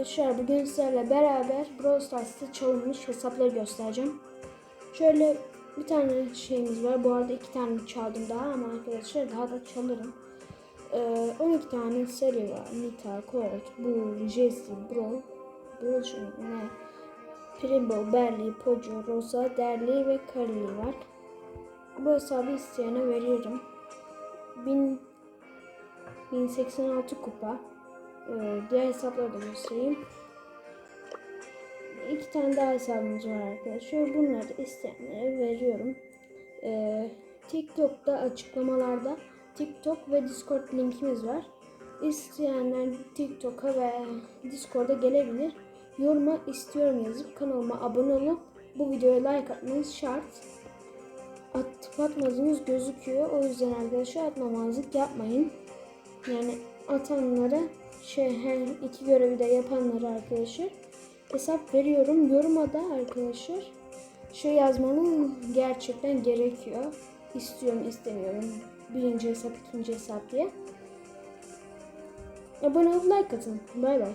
arkadaşlar bugün sizlerle beraber Brawl Stars'ta çalınmış hesapları göstereceğim. Şöyle bir tane şeyimiz var. Bu arada iki tane çaldım daha ama arkadaşlar daha da çalırım. Ee, 12 tane seri var. Nita, Colt, Bull, Jesse, Bro, Bull, ne? Primbo, Berli, Poco, Rosa, Derli ve Karli var. Bu hesabı isteyene veriyorum. 1000 1086 kupa. Ee, diğer hesapları da göstereyim. İki tane daha hesabımız var arkadaşlar. Bunları da isteyenlere veriyorum. Ee, TikTok'ta açıklamalarda TikTok ve Discord linkimiz var. İsteyenler TikTok'a ve Discord'a gelebilir. Yoruma istiyorum yazıp kanalıma abone olup bu videoya like atmanız şart. Atıp atmadığınız gözüküyor. O yüzden arkadaşlar atmamazlık yapmayın. Yani atanlara şey iki görevi de yapanlara arkadaşlar hesap veriyorum. Yoruma da arkadaşlar şey yazmanın gerçekten gerekiyor. İstiyorum istemiyorum. Birinci hesap ikinci hesap diye. Abone olup like atın. Bay bay.